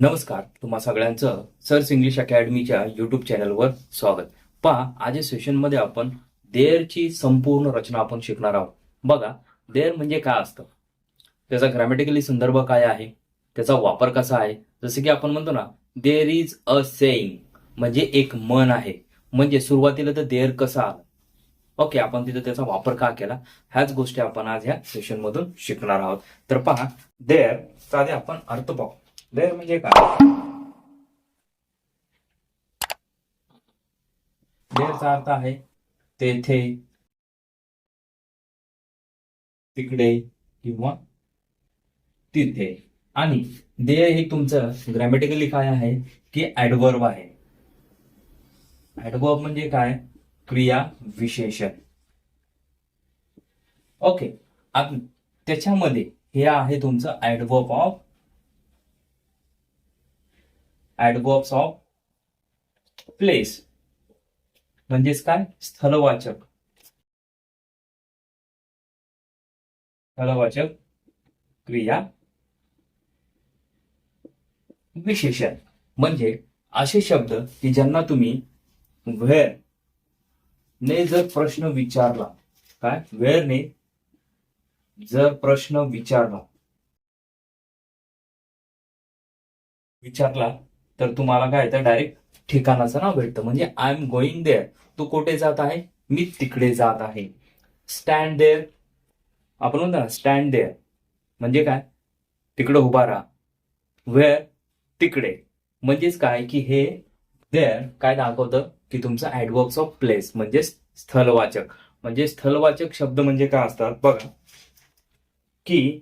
नमस्कार तुम्हा सगळ्यांचं सर्स इंग्लिश अकॅडमीच्या युट्यूब चॅनलवर स्वागत. पहा आज या सेशनमध्ये आपण देअरची संपूर्ण रचना आपण शिकणार आहोत. बघा देअर म्हणजे काय असतं? त्याचा ग्रॅमॅटिकली संदर्भ काय आहे? त्याचा वापर कसा आहे? जसं की आपण म्हणतो ना देअर इज अ सेईंग म्हणजे एक मन आहे. म्हणजे सुरुवातीला तर देअर कसं आलं? ओके आपण तिथे त्याचा वापर का केला? ह्याच गोष्टी आपण आज ह्या सेशनमधून शिकणार आहोत. तर पहा देअर आधी आपण अर्थ पाहू देअर म्हणजे काय? देअरचा अर्थ आहे तेथे तिकडे किंवा तिथे. आणि देय हे तुमचं ग्रॅमॅटिकली काय आहे की ऍडवर्ब आहे. ऍडवर्ब म्हणजे काय? क्रिया विशेषण. ओके आता त्याच्यामध्ये हे आहे तुमचं adverb of adverbs of place म्हणजेच काय? स्थलवाचक. स्थलवाचक क्रिया. विशेषण. म्हणजे असे शब्द की ज्यांना तुम्ही वेअर ने जर प्रश्न विचारला. काय? वेर ने जर प्रश्न विचारला. विचारला. तर तुम्हाला काय तर डायरेक्ट ठिकाणाचं नाव भेटतं. म्हणजे आय एम गोईंग देअर तू कुठे जात आहे? मी तिकडे जात आहे. स्टँड देअर आपण म्हणतो ना स्टँड देअर म्हणजे काय? तिकडे उभा राहा. वेअर तिकडे. म्हणजेच काय? की हे देअर काय दाखवतं? की तुमचं ऍडवर्क्स ऑफ प्लेस म्हणजे स्थलवाचक. म्हणजे स्थलवाचक शब्द म्हणजे काय असतात? बघा. की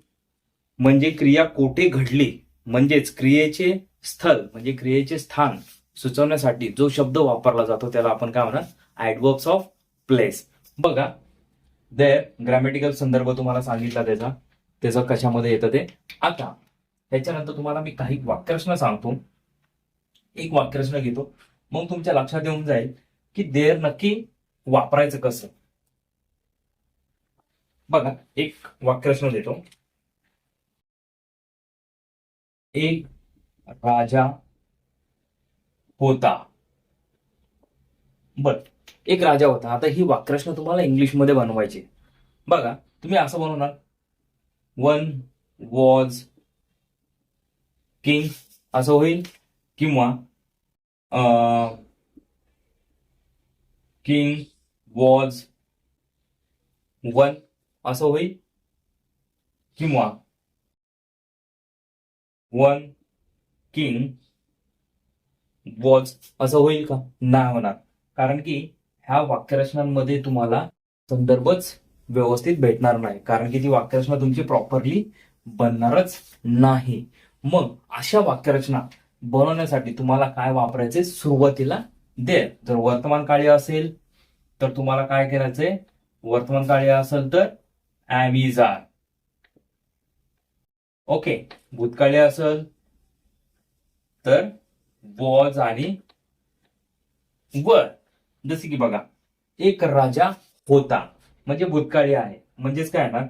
म्हणजे क्रिया कोठे घडली? म्हणजेच क्रियेचे स्थल म्हणजे क्रियेचे स्थान सुचवण्यासाठी जो शब्द वापरला जातो त्याला आपण काय म्हणा ऍडवर्क्स ऑफ प्लेस बघा देर ग्रॅमॅटिकल संदर्भ तुम्हाला सांगितला त्याचा. त्याचं कशामध्ये येतं ते? आता त्याच्यानंतर तुम्हाला मी काही वाक्यरचना सांगतो. एक वाक्यरचना घेतो. मग तुमच्या लक्षात येऊन जाईल की देर नक्की वापरायचं कसं? बघा एक वाक्यरचना देतो. एक राजा होता. बर एक राजा होता. आता ही वाक्यरचना तुम्हाला इंग्लिशमध्ये बनवायची बघा तुम्ही असं बनवणार. वन वॉज किंग असं होईल. किंवा किंग वॉज वन असं होईल. किंवा वन किंग वॉज असं होईल का? नाही होणार. कारण की ह्या वाक्यरचनांमध्ये तुम्हाला संदर्भच व्यवस्थित भेटणार नाही. कारण की ती वाक्यरचना तुमची प्रॉपरली बनणारच नाही. मग अशा वाक्यरचना बनवण्यासाठी तुम्हाला काय वापरायचे? सुरुवातीला दे जर वर्तमान काळी असेल तर तुम्हाला काय करायचंय वर्तमान काळी असेल तर ॲम ओके. भूतकाळी असेल तर वॉज आणि वर. जसे की बघा एक राजा होता. म्हणजे भूतकाळी आहे. म्हणजेच काय ना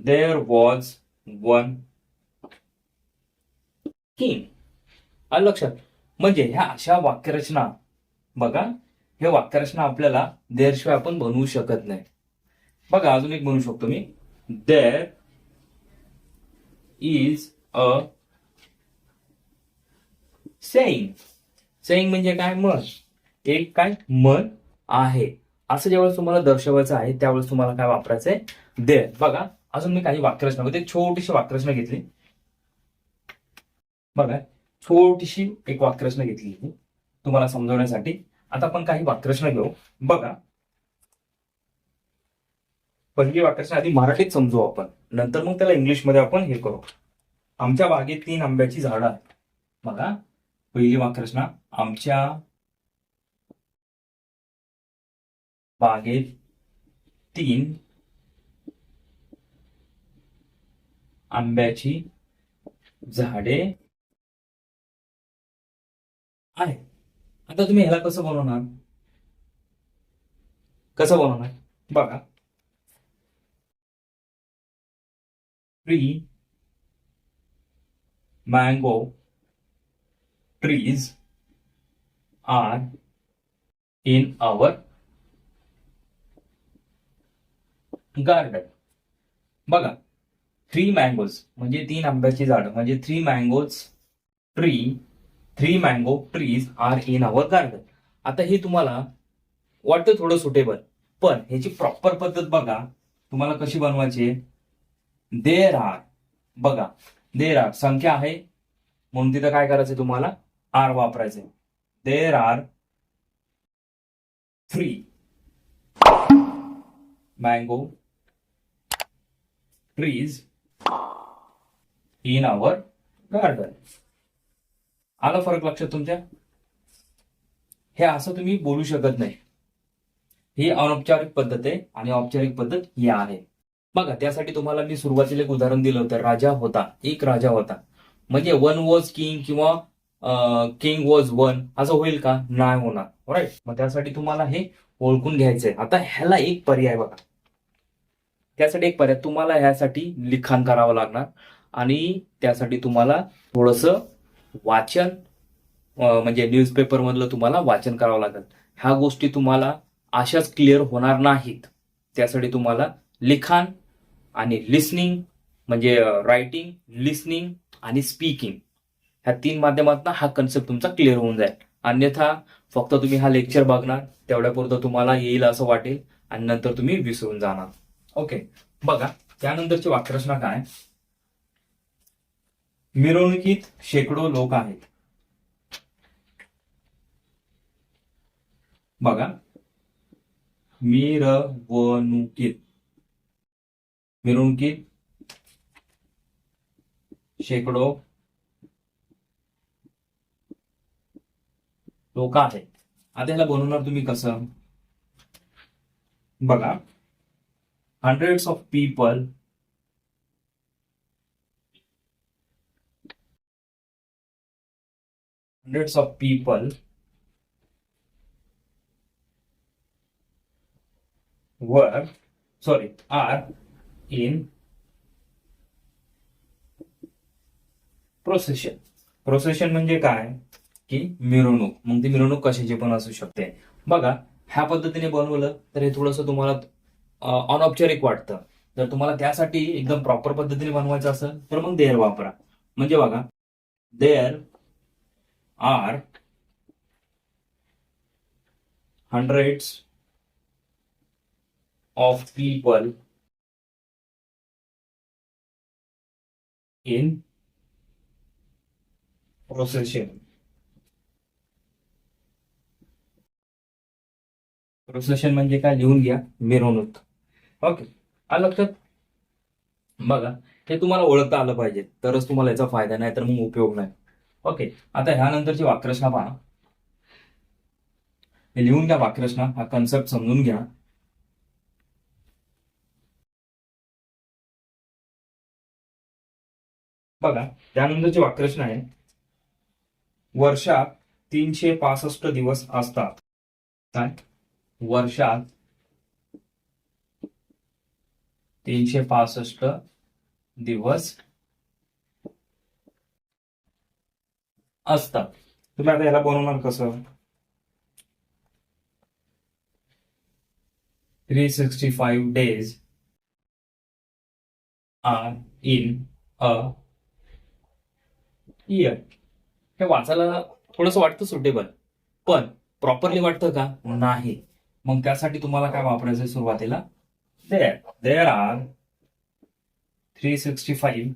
देअर वॉज वन किंग आलं लक्षात. म्हणजे ह्या अशा वाक्यरचना बघा हे वाक्यरचना आपल्याला देअरशिवाय आपण बनवू शकत नाही. बघा अजून एक बनवू शकतो मी. There is a saying saying म्हणजे काय? मन एक काय? मन आहे. असं ज्यावेळेस तुम्हाला दर्शवायचं आहे त्यावेळेस तुम्हाला काय वापरायचंय? देअर बघा अजून मी काही वाक्यरचना एक छोटीशी वाक्यरचना घेतली. बघा छोटीशी एक वाक्यरचना घेतली तुम्हाला समजवण्यासाठी. आता आपण काही वाक्यरचना घेऊ. बघा पहिली वाक्याच्या आधी मराठीत समजू आपण. नंतर मग त्याला इंग्लिशमध्ये आपण हे करू. आमच्या बागेत तीन आंब्याची झाडं आहेत. बघा पहिली वाक्यरचना आमच्या बागेत तीन आंब्याची झाडे आहे आता तुम्ही ह्याला कसं बनवणार? कसं बनवणार? बघा. Tree mango trees are in our garden. बघा थ्री मँगोज म्हणजे तीन आंब्याची झाडं म्हणजे three mangoes tree three mango trees are in our garden आता हे तुम्हाला वाटतं थोडं सुटेबल पण ह्याची प्रॉपर पद्धत बघा तुम्हाला कशी बनवायची आहे? There are. बघा देर आर. संख्या आहे. म्हणून तिथं काय करायचं तुम्हाला? आर वापरायचे there are three mango trees in our garden. आला फरक लक्षात तुमच्या? हे असं तुम्ही बोलू शकत नाही. ही अनौपचारिक पद्धत आहे आणि औपचारिक पद्धत ही आहे. बघा त्यासाठी तुम्हाला मी सुरुवातीला एक उदाहरण दिलं होतं. राजा होता. एक राजा होता. म्हणजे वन वॉज किंग किंवा किंग वॉज वन असं होईल का? नाही होणार. राईट मग त्यासाठी तुम्हाला हे ओळखून घ्यायचंय. आता ह्याला एक पर्याय बघा. त्यासाठी एक पर्याय. तुम्हाला ह्यासाठी लिखाण करावं लागणार. आणि त्यासाठी तुम्हाला थोडस वाचन म्हणजे न्यूजपेपर मधलं तुम्हाला वाचन करावं लागेल. ह्या गोष्टी तुम्हाला अशाच क्लिअर होणार नाहीत. त्यासाठी तुम्हाला लिखाण आणि लिसनिंग म्हणजे रायटिंग लिसनिंग आणि स्पीकिंग ह्या तीन माध्यमातून हा कन्सेप्ट तुमचा क्लिअर होऊन जाईल. अन्यथा फक्त तुम्ही हा लेक्चर बघणार तेवढ्यापुरतं तुम्हाला येईल असं वाटेल आणि नंतर तुम्ही विसरून जाणार. ओके बघा त्यानंतरची वाक्यरचना काय? मिरवणुकीत शेकडो लोक आहेत. बघा. मिरवणुकीत. मिरवणुकीत शेकडो लोक आहेत. आता याला बनवणार तुम्ही कसं? बघा. Hundreds of people hundreds of people. Were sorry are in procession procession म्हणजे काय? की मिरवणूक. मग ती मिरवणूक कशाची पण असू शकते. बघा ह्या पद्धतीने बनवलं तर हे थोडंसं तुम्हाला अनौपचारिक वाटतं. जर तुम्हाला त्यासाठी एकदम प्रॉपर पद्धतीने बनवायचं असेल तर मग देअर वापरा. म्हणजे बघा there are hundreds of people in procession. Procession म्हणजे काय? लिहून घ्या मिरवणूक. ओके आलं लक्षात? बघा हे तुम्हाला ओळखता आलं पाहिजे. तरच तुम्हाला याचा फायदा नाही तर मग उपयोग नाही. ओके आता ह्यानंतरची वाक्यरचना पहा. हे लिहून घ्या वाक्यरचना हा कन्सेप्ट समजून घ्या. बघा त्यानंतरचे वाक्यरचना आहे वर्षात तीनशे पासष्ट दिवस असतात. काय? वर्षात तीनशे पासष्ट दिवस असतात. तुम्ही आता याला बनवणार कसं? Three sixty five days are in a year हे वाचायला थोडंसं वाटतं सुटेबल पण प्रॉपरली वाटतं का? नाही. मग त्यासाठी तुम्हाला काय वापरायचं सुरुवातीला? There there are three sixty five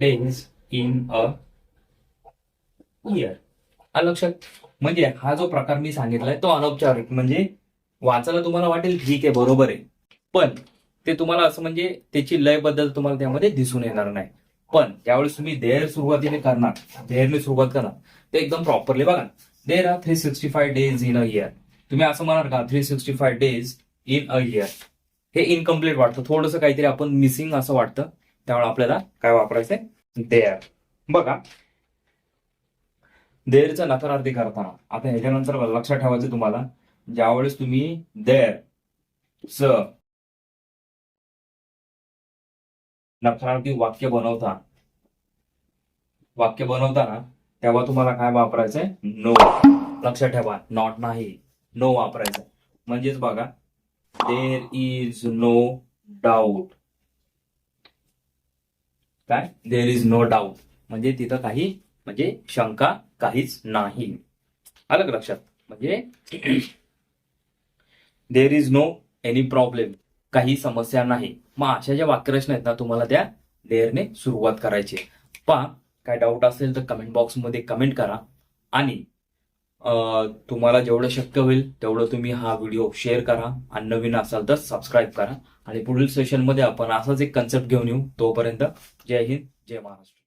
days in a year आलं लक्षात? म्हणजे हा जो प्रकार मी सांगितलाय तो अनौपचारिक. म्हणजे वाचायला तुम्हाला वाटेल ठीक आहे बरोबर आहे. पण ते तुम्हाला असं म्हणजे त्याची लयबद्दल तुम्हाला त्यामध्ये दिसून येणार नाही. पण ज्यावेळेस तुम्ही देर सुरुवातीने करणार देरने सुरुवात करणार ते एकदम प्रॉपरली बघा there are three sixty five days in a year तुम्ही असं म्हणाल का three sixty five days in a year हे इनकम्प्लीट वाटतं. थोडंसं काहीतरी आपण मिसिंग असं वाटतं. त्यामुळे आपल्याला काय वापरायचंय? देअर बघा. देअरचा नकारार्थी करताना आता ह्याच्यानंतर लक्षात ठेवायचं तुम्हाला ज्यावेळेस तुम्ही देअर स नकारार्थी वाक्य बनवता. वाक्य बनवताना तेव्हा तुम्हाला काय वापरायचंय? नो लक्षात ठेवा नॉट नाही. नो वापरायचं. म्हणजेच बघा देर इज नो डाऊट काय? देर इज नो डाऊट म्हणजे तिथं काही म्हणजे शंका काहीच नाही. अलग लक्षात? म्हणजे there is no any problem काही समस्या नाही. मग अशा ज्या वाक्यरचना आहेत ना तुम्हाला त्या लेअरने सुरुवात करायची पहा काय डाऊट असेल तर कमेंट बॉक्समध्ये कमेंट करा. आणि तुम्हाला जेवढं शक्य होईल तेवढं तुम्ही हा व्हिडिओ शेअर करा. आणि नवीन असाल तर सबस्क्राईब करा. आणि पुढील सेशनमध्ये आपण असाच एक कन्सेप्ट घेऊन येऊ. तोपर्यंत जय हिंद जय महाराष्ट्र.